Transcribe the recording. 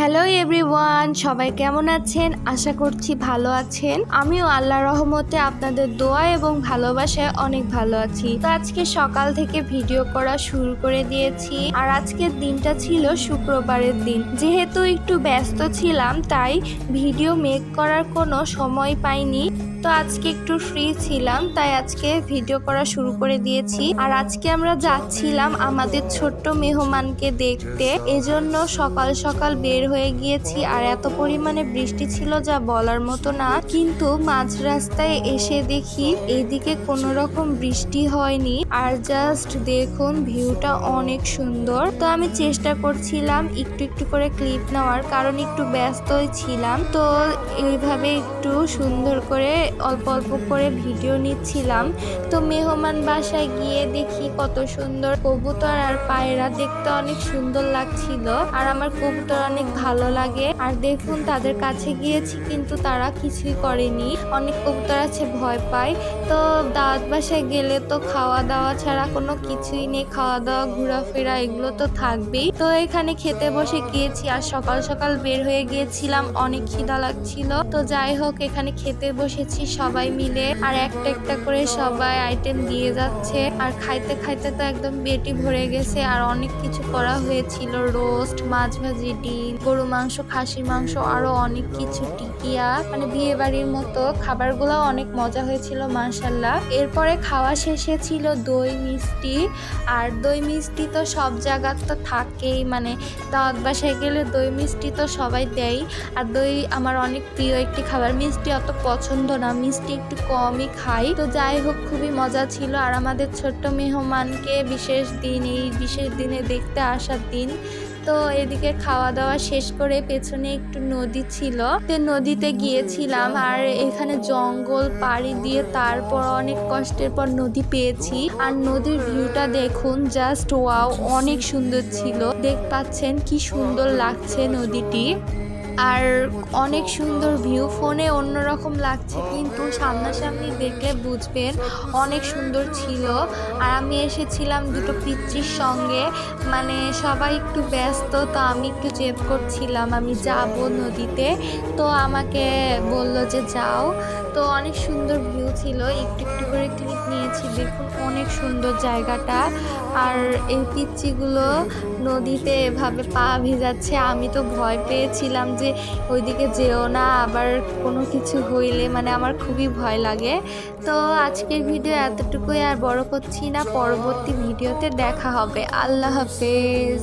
Hello everyone সবাই কেমন আছেন? আশা করছি ভালো আছেন। আমিও আল্লাহ রহমতে আপনাদের দোয়া এবং ভালোবাসায় অনেক ভালো আছি। তো আজকে সকাল থেকে ভিডিও করা শুরু করে দিয়েছি। আর আজকের দিনটা ছিল শুক্রবারের দিন। যেহেতু একটু ব্যস্ত ছিলাম, তাই ভিডিও মেক করার কোনো সময় পাইনি। তো আজকে একটু ফ্রি ছিলাম, তাই আজকে ভিডিও করা শুরু করে দিয়েছি। আর আজকে আমরা যাচ্ছিলাম আমাদের ছোট্ট মেহমানকে দেখতে। এজন্য সকাল সকাল বের হয়ে গিয়েছি আর এত পরিমাণে বৃষ্টি ছিল যা বলার মতো না। কিন্তু মাঝ রাস্তায় এসে দেখি এইদিকে কোনো রকম বৃষ্টি হয়নি আর জাস্ট দেখুন ভিউটা অনেক সুন্দর। তো আমি চেষ্টা করছিলাম একটু একটু করে ক্লিপ নেওয়ার, কারণ একটু ব্যস্তই ছিলাম। তো এইভাবে একটু সুন্দর করে অল্প অল্প করে ভিডিও নিচ্ছিলাম। তো মেহমান বাসায় গিয়ে দেখি কত সুন্দর কবুতর আর পায়রা দেখতে অনেক সুন্দর লাগছিল। আর আমার কবুতর অনেক ভালো লাগে। আর দেখুন, তাদের কাছে গিয়েছি কিন্তু তারা কিছুই করেনি। অনেক কবুতর আছে, ভয় পায়। তো দাওয়াত বাসায় গেলে তো খাওয়া দাওয়া ছাড়া কোনো কিছুই নেই। খাওয়া দাওয়া ঘোরাফেরা, এগুলো তো থাকবেই। তো এখানে খেতে বসে গিয়েছি আর সকাল সকাল বের হয়ে গিয়েছিলাম। অনেক খিদা লাগছিল। তো যাই হোক, এখানে খেতে বসেছি সবাই মিলে। আর একটা একটা করে সবাই আইটেম দিয়ে যাচ্ছে। আর খাইতে খাইতে তো একদম পেটি ভরে গেছে। আর অনেক কিছু করা হয়েছিল। রোস্ট মাছ ভাজি, ডিম। গরু মাংস, খাসির মাংস, আরও অনেক কিছু টিকিয়া মানে বিয়ে বাড়ির মতো খাবারগুলো অনেক মজা হয়েছিল মার্শাল্লাহ এরপরে খাওয়া শেষে ছিল দই, মিষ্টি। আর দই, মিষ্টি তো সব জায়গার তো থাকেই মানে দাওয়াত বাসায় গেলে দই, মিষ্টি তো সবাই দেয়। আর দই আমার অনেক প্রিয় একটি খাবার, মিষ্টি অত পছন্দ না, মিষ্টি একটু কমই খাই। তো যাই হোক, খুবই মজা ছিল। আর আমাদের ছোট্ট মেহমানকে বিশেষ দিন, এই বিশেষ দিনে দেখতে আসার দিন তো এদিকে খাওয়া দাওয়া শেষ করে পেছনে একটু নদী ছিল। তো নদীতে গিয়েছিলাম আর এখানে জঙ্গল পাড়ি দিয়ে তারপর অনেক কষ্টের পর নদী পেয়েছি। আর নদীর ভিউটা দেখুন জাস্ট ওয়াও অনেক সুন্দর ছিল। দেখ, পাচ্ছেন কি সুন্দর লাগছে নদীটি। আর অনেক সুন্দর ভিউ, ফোনে অন্যরকম লাগছে, কিন্তু সামনাসামনি দেখলে বুঝবেন অনেক সুন্দর ছিল। আর আমি এসেছিলাম দুটো পিচ্চির সঙ্গে মানে সবাই একটু ব্যস্ত, তো আমি একটু জেদ করছিলাম, আমি যাব নদীতে। তো আমাকে বলল যে যাও। তো অনেক সুন্দর ভিউ ছিল, একটু একটু করে ক্লিপ নিয়েছি, দেখুন অনেক সুন্দর জায়গাটা। আর এই পিচ্চিগুলো নদীতে এভাবে পা ভিজাচ্ছে, আমি তো ভয় পেয়েছিলাম যে ওইদিকে যেও না, আবার কোনো কিছু হইলে মানে আমার খুবই ভয় লাগে। তো আজকের ভিডিও এতটুকুই, আর বড় করছি না, পরবর্তী ভিডিওতে দেখা হবে। আল্লাহ হাফেজ।